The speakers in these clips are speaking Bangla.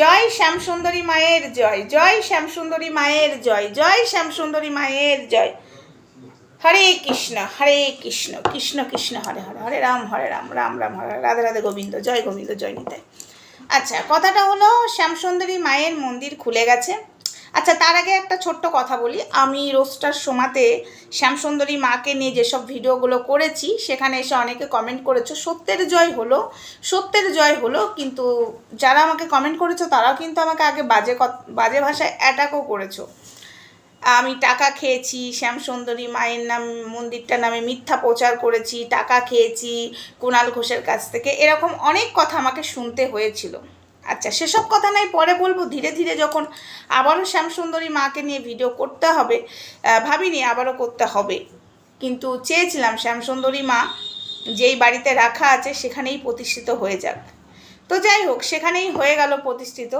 জয় শ্যামসুন্দরী মায়ের জয় জয় শ্যামসুন্দরী মায়ের জয় জয় শ্যামসুন্দরী মায়ের জয়। হরে কৃষ্ণ হরে কৃষ্ণ কৃষ্ণ কৃষ্ণ, হরে হরে হরে রাম হরে রাম রাম রাম, হরে রাধে রাধে গোবিন্দ, জয় গোবিন্দ, জয় নিতাই। আচ্ছা কথাটা হলো শ্যামসুন্দরী মায়ের মন্দির খুলে গেছে। আচ্ছা তার আগে একটা ছোট্ট কথা বলি। আমি রোস্টার সোমাতে শ্যামসুন্দরী মাকে নিয়ে যেসব ভিডিওগুলো করেছি, সেখানে এসে অনেকে কমেন্ট করেছ, সত্যের জয় হলো, সত্যের জয় হলো, কিন্তু যারা আমাকে কমেন্ট করেছ, তারাও কিন্তু আমাকে আগে বাজে বাজে ভাষায় অ্যাটাকও করেছ। আমি টাকা খেয়েছি, শ্যামসুন্দরী মায়ের নাম, মন্দিরটার নামে মিথ্যা প্রচার করেছি, টাকা খেয়েছি কুণাল ঘোষের কাছ থেকে, এরকম অনেক কথা আমাকে শুনতে হয়েছিল। আচ্ছা সেসব কথা নাই, পরে বলব, ধীরে ধীরে যখন আবারও শ্যামসুন্দরী মাকে নিয়ে ভিডিও করতে হবে ভাবিনি আবারও করতে হবে। কিন্তু চেয়েছিলাম শ্যামসুন্দরী মা যেই বাড়িতে রাখা আছে সেখানেই প্রতিষ্ঠিত হয়ে যাক। তো যাই হোক, সেখানেই হয়ে গেল প্রতিষ্ঠিত।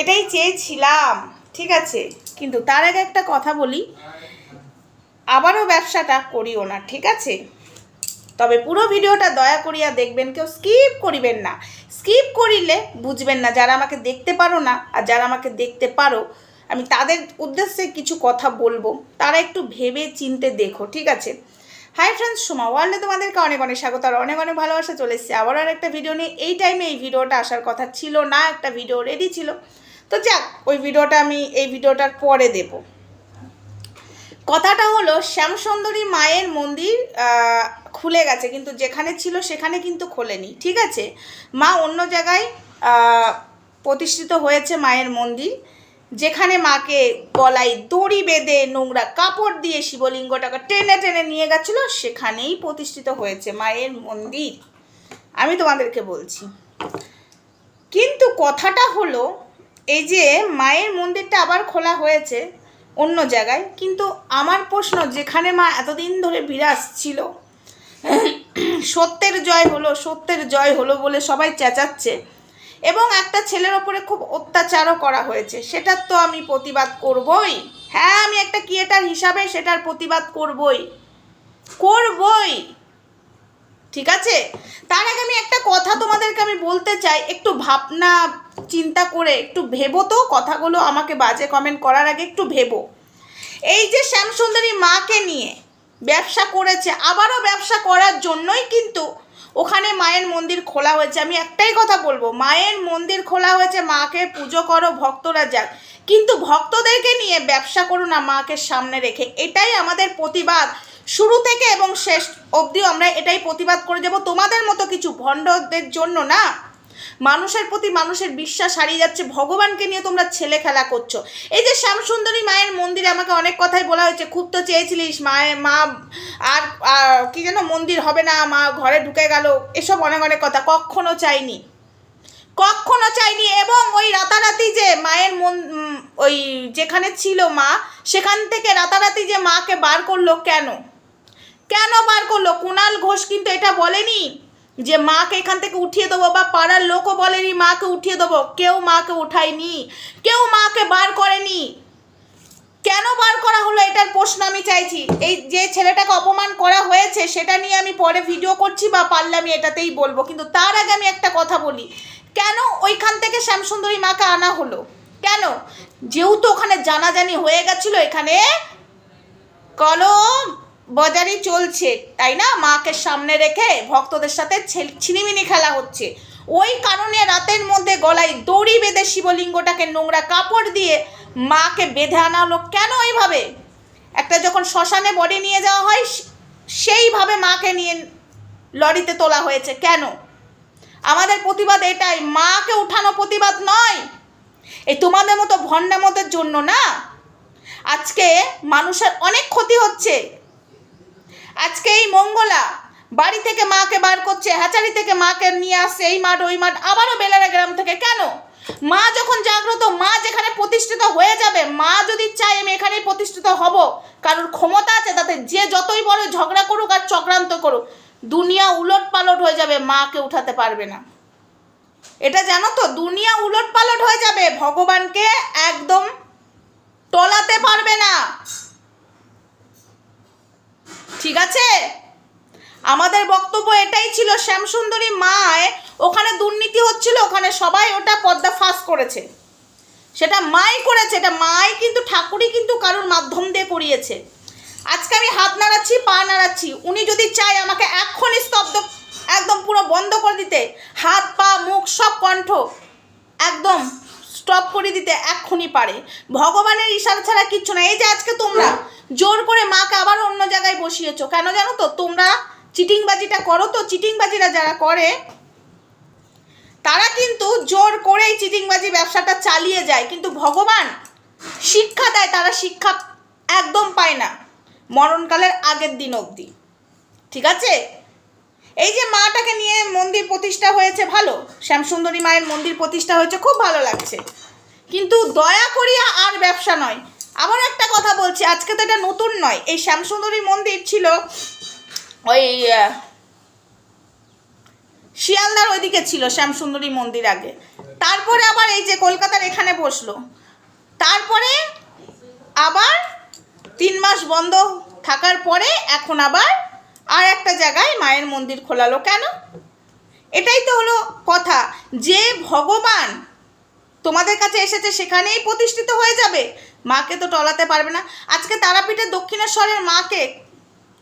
এটাই চেয়েছিলাম, ঠিক আছে? কিন্তু তার আগে একটা কথা বলি, আবারও ব্যবসাটা করিও না, ঠিক আছে? তবে পুরো ভিডিওটা দয়া করিয়া দেখবেন, কেউ স্কিপ করিবেন না। স্কিপ করিলে বুঝবেন না, যারা আমাকে দেখতে পারো না আর যারা আমাকে দেখতে পারো, আমি তাদের উদ্দেশ্যে কিছু কথা বলব। তারা একটু ভেবে চিনতে দেখো, ঠিক আছে? হাই ফ্রেন্ডস সোমা ওয়ার্ল্ডে তোমাদেরকে অনেক অনেক স্বাগত আর অনেক অনেক ভালোবাসা চলে এসেছে। আবার আর একটা ভিডিও নিয়ে এই টাইমে এই ভিডিওটা আসার কথা ছিল না, একটা ভিডিও রেডি ছিল। তো যাক, ওই ভিডিওটা আমি, এই ভিডিওটার পরে দেবো। কথাটা হলো, শ্যামসুন্দরী মায়ের মন্দির খুলে গেছে, কিন্তু যেখানে ছিল সেখানে কিন্তু খোলেনি, ঠিক আছে? মা অন্য জায়গায় প্রতিষ্ঠিত হয়েছে মায়ের মন্দির, যেখানে মাকে গলায় দড়ি বেঁধে নোংরা কাপড় দিয়ে শিবলিঙ্গটাকে টেনে টেনে নিয়ে গেছিল, সেখানেই প্রতিষ্ঠিত হয়েছে মায়ের মন্দির। আমি তোমাদেরকে বলছি। কিন্তু কথাটা হলো, এই যে মায়ের মন্দিরটা আবার খোলা হয়েছে অন্য জায়গায়, কিন্তু আমার প্রশ্ন, যেখানে মা এতদিন ধরে বিরাজ ছিল সত্যের জয় হলো, সত্যের জয় হলো বলে সবাই চেঁচাচ্ছে। এবং একটা ছেলের ওপরে খুব অত্যাচারও করা হয়েছে। সেটার তো আমি প্রতিবাদ করবই। হ্যাঁ আমি একটা ক্রিয়েটার হিসাবে সেটার প্রতিবাদ করবই। করবই। ঠিক আছে? তার আগে আমি একটা কথা তোমাদেরকে আমি বলতে চাই। একটু ভাবনা, চিন্তা করে একটু ভেবো তো। কথাগুলো আমাকে বাজে কমেন্ট করার আগে একটু ভেবো। এই যে শ্যামসুন্দরী মাকে নিয়ে ব্যবসা করেছে, আবারও ব্যবসা করার জন্যই কিন্তু ওখানে মায়ের মন্দির খোলা হয়েছে। আমি একটাই কথা বলব, মায়ের মন্দির খোলা হয়েছে, মাকে পুজো করো, ভক্তরা যাক। কিন্তু ভক্তদেরকে নিয়ে ব্যবসা করো না মাকে সামনে রেখে। এটাই আমাদের প্রতিবাদ শুরু থেকে এবং শেষ অবধিও আমরা এটাই প্রতিবাদ করে যাব। তোমাদের মতো কিছু ভণ্ডদের জন্য না মানুষের প্রতি মানুষের বিশ্বাস হারিয়ে যাচ্ছে। ভগবানকে নিয়ে তোমরা ছেলে খেলা করছ। এই যে শ্যামসুন্দরী মায়ের মন্দিরে আমাকে অনেক কথাই বলা হয়েছে। খুব তো চেয়েছিলিস মায়ের মা, আর কি যেন মন্দির হবে না, মা ঘরে ঢুকে গেল। এসব অনেক অনেক কথা। কখনো চাইনি। কখনো চাইনি। এবং ওই রাতারাতি যে মায়ের মন ওই যেখানে ছিল মা, সেখান থেকে রাতারাতি যে মাকে বার করল কেন? কেন বার করল? কুণাল ঘোষ কিন্তু এটা বলেনি। যে মাকে এখান থেকে উঠিয়ে দেবো বা পাড়ার লোকও বলেনি মাকে উঠিয়ে দেবো, কেউ মাকে উঠায়নি, কেউ মাকে বার করেনি। কেন বার করা হলো এটার প্রশ্ন আমি চাইছি। এই যে ছেলেটাকে অপমান করা হয়েছে, সেটা নিয়ে আমি পরে ভিডিও করছি বা পারলে আমি এটাতেই বলব। কিন্তু তার আগে আমি একটা কথা বলি। কেন ওইখান থেকে শ্যামসুন্দরী মাকে আনা হলো? কেন? যেহেতু ওখানে জানাজানি হয়ে গেছিল, এখানে কলম। বাজারই চলছে, তাই না? মাকে সামনে রেখে ভক্তদের সাথে ছিনিমিনি খেলা হচ্ছে। ওই কারণে রাতের মধ্যে গলায় দড়ি বেঁধে শিবলিঙ্গটাকে নোংরা কাপড় দিয়ে মাকে বেঁধে আনা হলো কেন এইভাবে? একটা যখন শ্মশানে বডি নিয়ে যাওয়া হয় সেইভাবে মাকে নিয়ে লরিতে তোলা হয়েছে, কেন? আমাদের প্রতিবাদ এটাই, মাকে উঠানো প্রতিবাদ নয়। এই তোমাদের মতো ভণ্ডামতের জন্য না? আজকে মানুষের অনেক ক্ষতি হচ্ছে। আজকে এই মঙ্গলা বাড়ি থেকে মাকে বার করছে, হ্যাচারি থেকে মাকে নিয়ে আসছে, এই মাঠ, ওই মাঠ, আবারও বেলারা গ্রাম থেকে। কেন? মা যখন জাগ্রত, মা যেখানে প্রতিষ্ঠিত হয়ে যাবে, মা যদি চায় আমি এখানেই প্রতিষ্ঠিত হব, কারোর ক্ষমতা আছে তাতে যে যতই বড় ঝগড়া করুক আর চক্রান্ত করুক, দুনিয়া উলট পালট হয়ে যাবে, মাকে উঠাতে পারবে না। এটা জানো তো, দুনিয়া উলট পালট হয়ে যাবে, ভগবানকে একদম টলাতে পারবে না। ঠিক আছে? আমাদের বক্তব্য এটাই ছিল, শ্যামসুন্দরী মায় ওখানে দুর্নীতি হচ্ছিল, ওখানে সবাই ওটা পদ্মা ফাঁস করেছে। সেটা মাই করেছে, এটা মাই কিন্তু, ঠাকুরই কিন্তু কারোর মাধ্যম দিয়ে করিয়েছে। আজকে আমি হাত নাড়াচ্ছি, পা নাড়াচ্ছি, উনি যদি চায় আমাকে এক্ষুনি স্তব্ধ, একদম পুরো বন্ধ করে দিতে, হাত, পা, মুখ, সব কণ্ঠ, একদম। স্টপ করে দিতে এক্ষুনি পারে। ভগবানের ইশারা ছাড়া কিচ্ছু না। এই যে আজকে তোমরা জোর করে মাকে আবার অন্য জায়গায় বসিয়েছো, কেন জানো তো? তোমরা চিটিংবাজিটা করো তো। চিটিংবাজিরা যারা করে, তারা কিন্তু জোর করেই চিটিংবাজি ব্যবসাটা চালিয়ে যায়। কিন্তু ভগবান শিক্ষা দেয়, তারা শিক্ষা একদম পায় না। মরণকালের আগের দিন অবধি। ঠিক আছে? এই যে মাটাকে নিয়ে মন্দির প্রতিষ্ঠা হয়েছে, ভালো। শ্যামসুন্দরী মায়ের মন্দির প্রতিষ্ঠা হয়েছে, খুব ভালো লাগছে। কিন্তু দয়া করিয়া আর ব্যবসা নয়। আবার একটা কথা বলছি, আজকে তো এটা নতুন নয়। এই শ্যামসুন্দরী মন্দির ছিল ওই শিয়ালদার ওইদিকে ছিল শ্যামসুন্দরী মন্দির আগে। তারপরে আবার এই যে কলকাতার এখানে বসল। তারপরে আবার তিন মাস বন্ধ থাকার পরে এখন আবার আর একটা জায়গায় মায়ের মন্দির খোলালো কেন? এটাই তো হলো কথা। যে ভগবান তোমাদের কাছে এসেছে সেখানেই প্রতিষ্ঠিত হয়ে যাবে। মাকে তো টলাতে পারবে না। আজকে তারাপীঠের দক্ষিণেশ্বরের মাকে,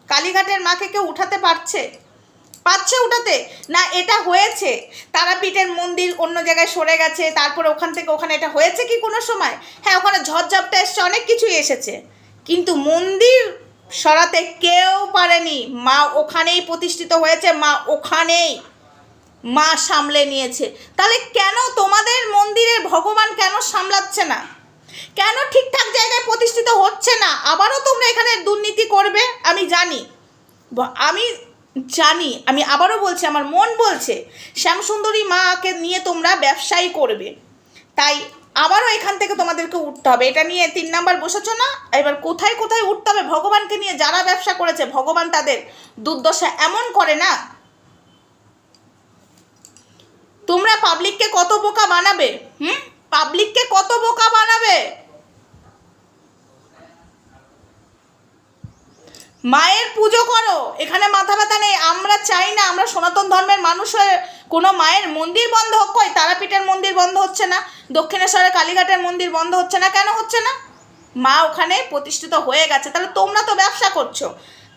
কালীঘাটের মাকে কেউ উঠাতে পারছে? পাচ্ছে উঠাতে? না, এটা হয়েছে। তারাপীঠের মন্দির অন্য জায়গায় সরে গেছে, তারপরে ওখান থেকে ওখানে এটা হয়েছে কি কোনো সময়? হ্যাঁ ওখানে ঝড়ঝাপটা এসছে, অনেক কিছুই এসেছে। কিন্তু মন্দির সরাতে কেউ পারেনি। মা ওখানেই প্রতিষ্ঠিত হয়েছে, মা ওখানেই মা সামলে নিয়েছে। তাহলে কেন তোমাদের মন্দিরের ভগবান কেন সামলাচ্ছে না? কেন ঠিকঠাক জায়গায় প্রতিষ্ঠিত হচ্ছে না? আবারও তোমরা এখানে দুর্নীতি করবে? আমি জানি। আমি জানি, আমি আবারও বলছি, আমার মন বলছে, শ্যামসুন্দরী মাকে নিয়ে তোমরা ব্যবসাই করবে। তাই আবারও এখান থেকে তোমাদেরকে উঠতে হবে। এটা নিয়ে তিন নাম্বার বসেছো না? এবার কোথায় কোথায় উঠতে হবে? ভগবানকে নিয়ে যারা ব্যবসা করেছে, ভগবান তাদের দুর্দশা এমন করে না? তোমরা পাবলিককে কত বোকা বানাবে? হুম? পাবলিককে কত বোকা বানাবে? মায়ের পুজো করো। এখানে মাথা ব্যথা নেই। আমরা চাই না আমরা সনাতন ধর্মের মানুষ হয়ে কোনো মায়ের মন্দির বন্ধ হোক। কই তারাপীঠের মন্দির বন্ধ হচ্ছে না? দক্ষিণেশ্বরে কালীঘাটের মন্দির বন্ধ হচ্ছে না? কেন হচ্ছে না? মা ওখানে প্রতিষ্ঠিত হয়ে গেছে। তাহলে তোমরা তো ব্যবসা করছ।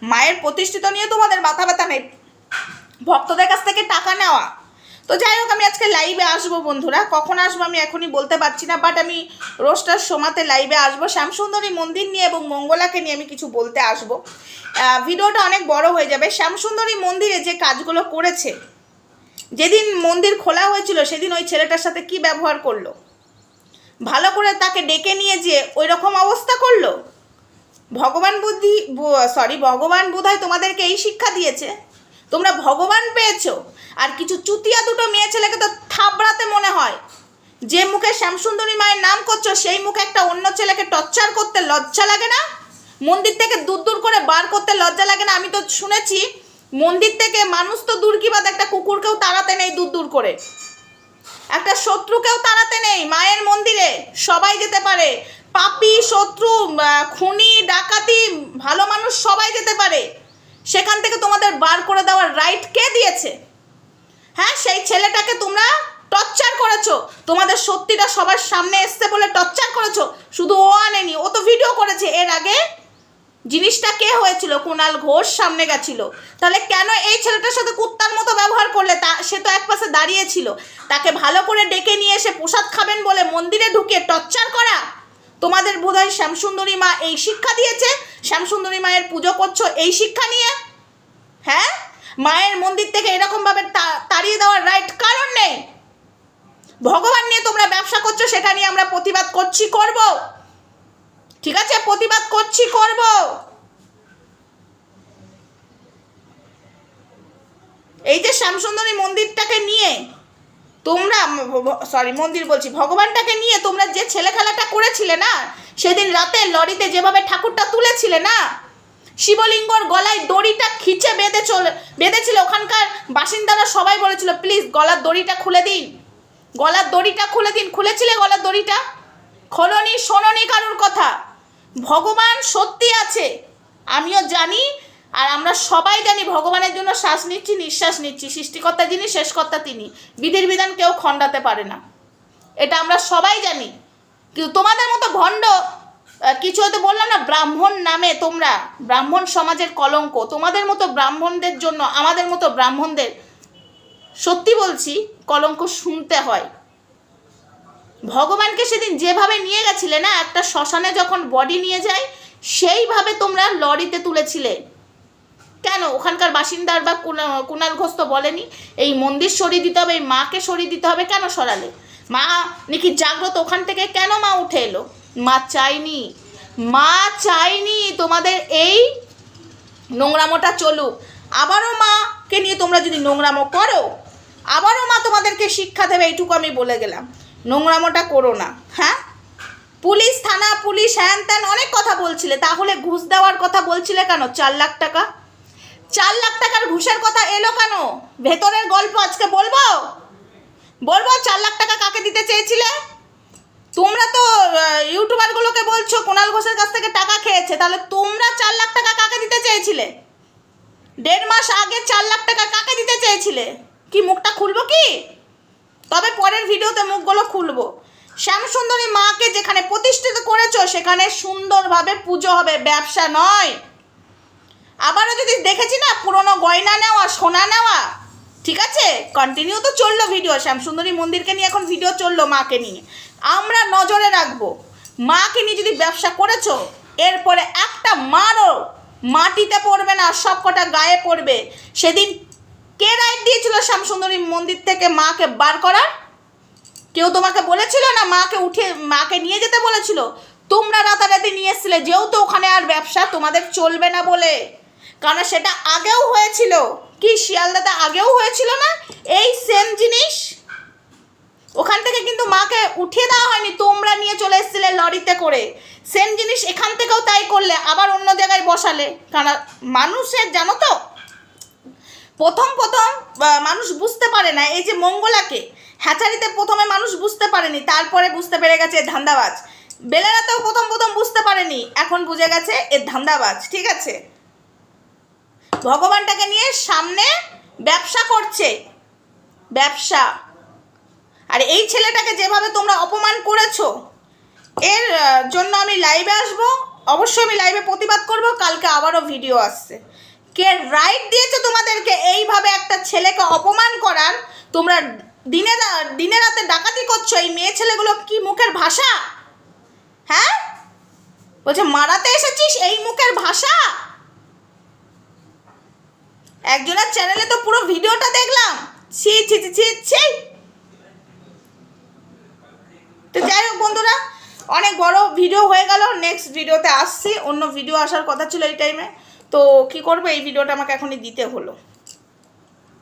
মায়ের প্রতিষ্ঠিত নিয়ে তোমাদের মাথা ব্যথা নেই। ভক্তদের কাছ থেকে টাকা নেওয়া। তো যাই হোক, আমি আজকে লাইভে আসব বন্ধুরা। কখন আসব আমি এখনই বলতে পারছি না বাট আমি রোজটার সময়তে লাইভে আসব। শ্যামসুন্দরী মন্দির নিয়ে এবং মঙ্গলাকে নিয়ে আমি কিছু বলতে আসব। ভিডিওটা অনেক বড় হয়ে যাবে। শ্যামসুন্দরী মন্দিরে যে কাজগুলো করেছে যেদিন মন্দির খোলা হয়েছিল, সেদিন ওই ছেলেটার সাথে কি ব্যবহার করল? ভালো করে তাকে ডেকে নিয়ে যে ওই রকম অবস্থা করল? ভগবান বুদ্ধি সরি ভগবান বোধহয় তোমাদেরকে এই শিক্ষা দিয়েছে। তোমরা ভগবান পেয়েছ, আর কিছু চুতিয়া দুটো মেয়ে ছেলেকে তো থাবড়াতে মনে হয়। যে মুখে শ্যামসুন্দরী মায়ের নাম করছ, সেই মুখে একটা অন্য ছেলেকে টর্চার করতে লজ্জা লাগে না? মন্দির থেকে দূর দূর করে বার করতে লজ্জা লাগে না? আমি তো শুনেছি মন্দির থেকে মানুষ তো দূর কি বাদ? একটা কুকুরকেও তাড়াতে নেই দূর দূর করে। একটা শত্রুকেও তাড়াতে নেই মায়ের মন্দিরে। সবাই যেতে পারে। পাপি, শত্রু খুনি, ডাকাতি, ভালো মানুষ সবাই যেতে পারে। সেখান থেকে তোমাদের বার করে দেওয়ার রাইট কে দিয়েছে? হ্যাঁ সেই ছেলেটাকে তোমরা টর্চার করেছ। তোমাদের সত্যিটা সবার সামনে এসছে বলে টর্চার করেছ। শুধু ও আনেনি, ও তো ভিডিও করেছে। এর আগে জিনিসটা কে হয়েছিল? কুণাল ঘোষ সামনে গেছিল। তাহলে কেন এই ছেলেটার সাথে কুত্তার মতো ব্যবহার করলে? তা, সে তো এক পাশে দাঁড়িয়েছিল তাকে ভালো করে ডেকে নিয়ে এসে প্রসাদ খাবেন বলে মন্দিরে ঢুকে টর্চার করা? তোমাদের বোধহয় শ্যামসুন্দরী মা এই শিক্ষা দিয়েছে? শ্যামসুন্দরী মায়ের পুজো করছ এই শিক্ষা নিয়ে? হ্যাঁ? মায়ের মন্দির থেকে এরকমভাবে তাড়িয়ে দেওয়ার রাইট কারণ নেই? ভগবান নিয়ে তোমরা ব্যবসা করছ, সেটা নিয়ে আমরা প্রতিবাদ করছি, করব। ঠিক আছে, প্রতিবাদ করছি, করব। এই যে শ্যামসুন্দরী মন্দিরটাকে নিয়ে তোমরা সরি মন্দির বলছি, ভগবানটাকে নিয়ে তোমরা যে ছেলে খেলাটা করেছিলে না, সেদিন রাতে লরিতে যেভাবে ঠাকুরটা তুলেছিলে না, শিবলিঙ্গর গলায় দড়িটা খিচে বেঁধে চলে, বেঁধেছিল, ওখানকার বাসিন্দারা সবাই বলেছিল, প্লিজ গলার দড়িটা খুলে দিন। গলার দড়িটা খুলে দিন, খুলেছিলে গলার দড়িটা? খোলনি শোননি কারুর কথা? ভগবান সত্যি আছে। আমিও জানি, আর আমরা সবাই জানি ভগবানের জন্য শ্বাস নিচ্ছি, নিঃশ্বাস নিচ্ছি। সৃষ্টিকর্তা যিনি, শেষকর্তা তিনি। বিধির বিধান কেউ খণ্ডাতে পারে না। এটা আমরা সবাই জানি। কিন্তু তোমাদের মতো ভণ্ড কিছু হয়তো বললাম না, ব্রাহ্মণ নামে তোমরা, ব্রাহ্মণ সমাজের কলঙ্ক। তোমাদের মতো ব্রাহ্মণদের জন্য, আমাদের মতো ব্রাহ্মণদের সত্যি বলছি, কলঙ্ক শুনতে হয়। ভগবানকে সেদিন যেভাবে নিয়ে গেছিলে না, একটা শ্মশানে যখন বডি নিয়ে যায়, সেইভাবে তোমরা লরিতে তুলেছিলে। কেন? ওখানকার বাসিন্দার বা কুনা- কুণাল ঘোষ তো বলেনি? এই মন্দির সরিয়ে দিতে হবে, এই মাকে সরিয়ে দিতে হবে, কেন সরালে? মা নাকি জাগ্রত ওখান থেকে কেন মা উঠে এলো? মা চাইনি মা চাইনি তোমাদের এই নোংরামোটা চলুক। আবারও মাকে নিয়ে তোমরা যদি নোংরামো করো, আবারও মা তোমাদেরকে শিক্ষা দেবে, এইটুকু আমি বলে গেলাম। নোংরামোটা করো না হ্যাঁ? পুলিশ, থানা, পুলিশ, হ্যান ত্যান অনেক কথা বলছিলে, তাহলে ঘুষ দেওয়ার কথা বলছিলে কেন? চার লাখ টাকা? চার লাখ টাকার ঘুষের কথা এলো কেন? ভেতরের গল্প আজকে বলব? বলব, চার লাখ টাকা কাকে দিতে চেয়েছিলে? তোমরা তো ইউটিউবারগুলোকে বলছো কুণাল ঘোষের কাছ থেকে টাকা খেয়েছে, তাহলে তোমরা চার লাখ টাকা কাকে দিতে চেয়েছিলে? দেড় মাস আগে চার লাখ টাকা কাকে দিতে চেয়েছিলে? কি, মুখটা খুলবো কি? তবে পরের ভিডিওতে মুখগুলো খুলবো। শ্যামসুন্দরী মাকে যেখানে প্রতিষ্ঠিত করেছ, সেখানে সুন্দরভাবে পুজো হবে, ব্যবসা নয়। আবারও যদি দেখেছি না, পুরনো গয়না নেওয়া, সোনা নেওয়া, ঠিক আছে? কন্টিনিউ তো চলল ভিডিও শ্যামসুন্দরী মন্দিরকে নিয়ে এখন ভিডিও চলল মাকে নিয়ে। আমরা নজরে রাখব, মাকে নিয়ে যদি ব্যবসা করেছ, এরপরে একটা মারও মাটিতে পড়বে না সব কটা গায়ে পড়বে। সেদিন কে রাইট দিয়েছিল শ্যামসুন্দরী মন্দির থেকে মাকে বার করার? কেউ তোমাকে বলেছিল না মাকে উঠে, মাকে নিয়ে যেতে বলেছিল? তোমরা রাতারাতি নিয়ে এসেছিলে, যেহেতু ওখানে আর ব্যবসা তোমাদের চলবে না বলে। কারণ সেটা আগেও হয়েছিল। কি শিয়ালদাতে আগেও হয়েছিল না? এই সেম জিনিস? ওখান থেকে কিন্তু মাকে উঠিয়ে দেওয়া হয়নি, তোমরা নিয়ে চলে এসেছিলে লরিতে করে। সেম জিনিস এখান থেকেও তাই করলে, আবার অন্য জায়গায় বসালে। কারণ মানুষের, জানো তো প্রথম প্রথম মানুষ বুঝতে পারে না, এই যে মঙ্গলাকে। হ্যাচারিতে প্রথমে মানুষ বুঝতে পারেনি, তারপরে বুঝতে পেরে গেছে এর ধান্দাবাজ। বেলেরাতেও প্রথম প্রথম বুঝতে পারেনি, এখন বুঝে গেছে এর ধান্দাবাজ, ঠিক আছে? ভগবানটাকে নিয়ে সামনে ব্যবসা করছে, ব্যবসা। আর এই ছেলেটাকে যেভাবে তোমরা অপমান করেছ, এর জন্য আমি লাইভে আসব। অবশ্যই আমি লাইভে প্রতিবাদ করব, কালকে আবারও ভিডিও আসছে। কে রাইট দিয়েছে তোমাদেরকে এইভাবে একটা ছেলেকে অপমান করার? তোমরা দিনে দিনে রাতে ডাকাতি করছ, এই মেয়ে ছেলেগুলো কি মুখের ভাষা? হ্যাঁ? বলছে, মারাতে এসেছিস এই মুখের ভাষা? একজনের চ্যানেলে তো পুরো ভিডিওটা দেখলাম। ছি ছি ছি ছি ছি। তো যাই হোক বন্ধুরা, অনেক বড় ভিডিও হয়ে গেল। নেক্সট ভিডিওতে আসছি। অন্য ভিডিও আসার কথা ছিল এই টাইমে তো কি করব? এই ভিডিওটা আমাকে এখনই দিতে হলো।